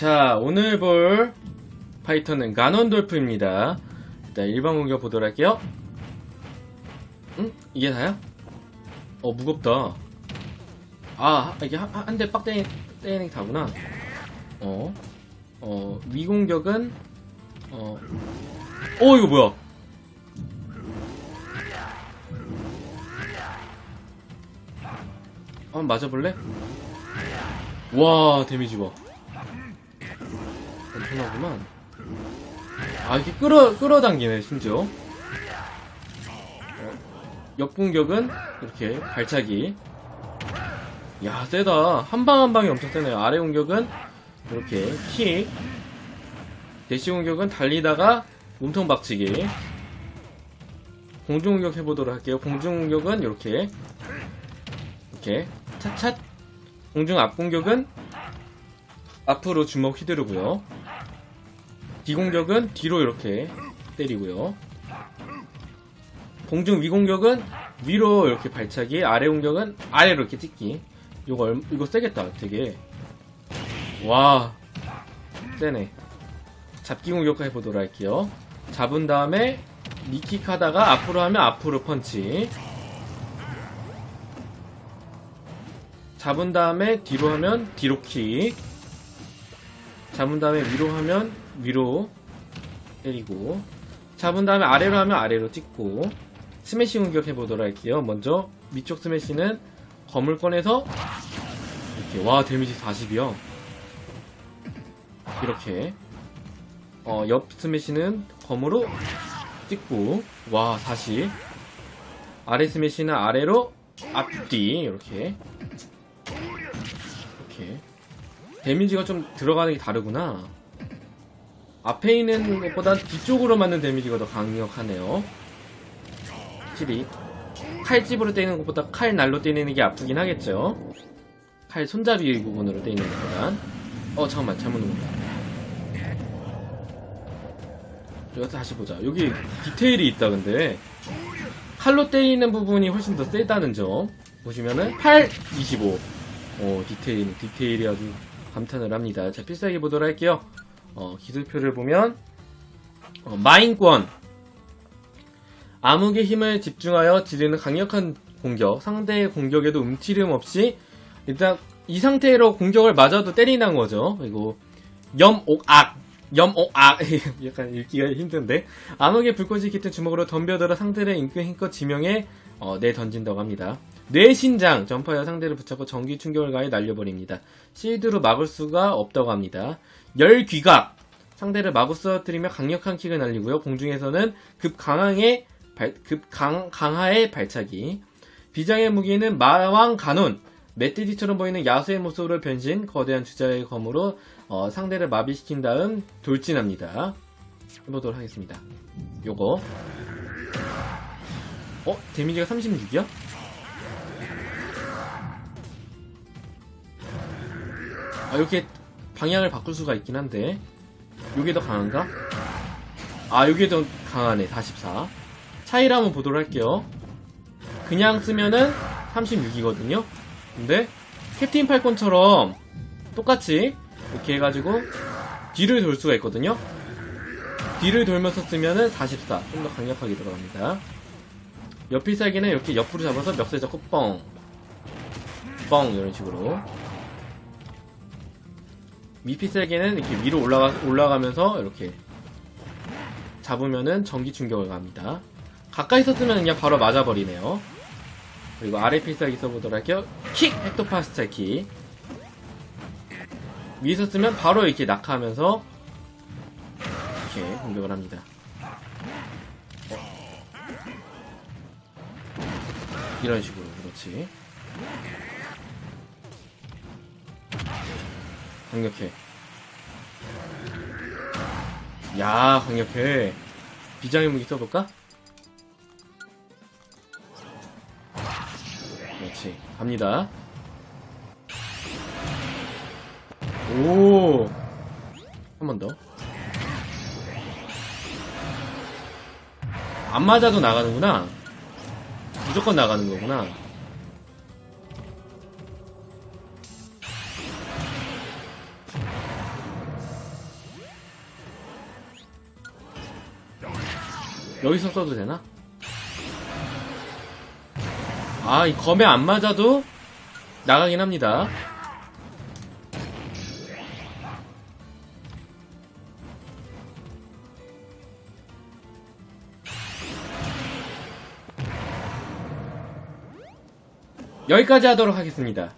자, 오늘 볼 파이터는 가논돌프입니다. 일단 일반 공격 보도록 할게요. 응? 이게 다야? 어, 무겁다. 아, 이게 한대빡 때리는, 게 다구나. 어, 어, 위공격은, 어, 어, 이거 뭐야? 한번 맞아볼래? 와, 데미지 봐. 엄청나구만. 아, 이렇게 끌어, 끌어당기네, 심지어. 어, 역공격은 이렇게 발차기. 야, 세다. 한 방 한 방이 엄청 세네요. 아래 공격은 이렇게 킥. 대시 공격은 달리다가 몸통 박치기. 공중 공격 해보도록 할게요. 공중 공격은 이렇게 이렇게 찻찻. 공중 앞 공격은 앞으로 주먹 휘두르고요. 뒤공격은 뒤로 이렇게 때리고요. 공중 위공격은 위로 이렇게 발차기, 아래 공격은 아래로 이렇게 찍기. 이거 얼- 이거 세겠다, 되게. 와, 세네. 잡기 공격 해보도록 할게요. 잡은 다음에 니킥 하다가 앞으로 하면 앞으로 펀치. 잡은 다음에 뒤로 하면 뒤로 킥. 잡은 다음에 위로 하면 위로 때리고. 잡은 다음에 아래로 하면 아래로 찍고. 스매시 공격 해 보도록 할게요. 먼저 위쪽 스매시는 검을 꺼내서 이렇게 와 데미지 40이요. 이렇게 어, 옆 스매시는 검으로 찍고 와 다시 아래 스매시는 아래로 앞뒤 이렇게 이렇게 데미지가 좀 들어가는 게 다르구나. 앞에 있는 것보다 뒤쪽으로 맞는 데미지가 더 강력하네요. 확실히 칼집으로 때리는 것보다 칼 날로 때리는 게 아프긴 하겠죠. 칼 손잡이 부분으로 때리는 것보단. 어 잠깐만 잘못 누른다. 여기 다시 보자. 여기 디테일이 있다 근데 칼로 때리는 부분이 훨씬 더 세다는 점 보시면은 8, 25. 어 디테일 디테일이 아주 감탄을 합니다. 자 필살기 보도록 할게요. 어 기술표를 보면 어, 마인권 암흑의 힘을 집중하여 지르는 강력한 공격 상대의 공격에도 움츠림 없이 일단 이 상태로 공격을 맞아도 때리는 거죠. 그리고 염옥악 염옥악 약간 읽기가 힘든데 암흑의 불꽃이 깃든 주먹으로 덤벼들어 상대를 인근 힘껏 지명에 어, 내던진다고 합니다. 뇌신장 점퍼하여 상대를 붙잡고 전기 충격을 가해 날려버립니다. 실드로 막을 수가 없다고 합니다. 열귀각 상대를 마구 쓰러뜨리며 강력한 킥을 날리고요. 공중에서는 급 강항의 발- 급 강, 강하의 발차기. 비장의 무기는 마왕 가논. 멧돼지처럼 보이는 야수의 모습으로 변신, 거대한 주자의 검으로 어, 상대를 마비시킨 다음 돌진합니다. 해보도록 하겠습니다. 요거. 어? 데미지가 36이야? 아, 이렇게 방향을 바꿀 수가 있긴 한데. 요게 더 강한가? 아, 요게 더 강하네. 44. 차이를 한번 보도록 할게요. 그냥 쓰면은 36이거든요. 근데 캡틴 팔콘처럼 똑같이 이렇게 해가지고 뒤를 돌 수가 있거든요. 뒤를 돌면서 쓰면은 44. 좀 더 강력하게 들어갑니다. 옆필살기는 이렇게 옆으로 잡아서 멱살 잡고 뻥. 뻥 이런 식으로. 밑필살기는 이렇게 위로 올라가, 올라가면서 이렇게 잡으면은 전기 충격을 갑니다. 가까이서 쓰면 그냥 바로 맞아버리네요. 그리고 아래 필살기 써보도록 할게요. 킥! 헥토파스탈 킥. 위에서 쓰면 바로 이렇게 낙하하면서 이렇게 공격을 합니다. 어. 이런 식으로, 그렇지. 강력해. 야, 강력해. 비장의 무기 써볼까? 그렇지. 갑니다. 오! 한 번 더. 안 맞아도 나가는구나. 무조건 나가는 거구나. 여기서 써도 되나? 아, 이 검에 안 맞아도 나가긴 합니다. 여기까지 하도록 하겠습니다.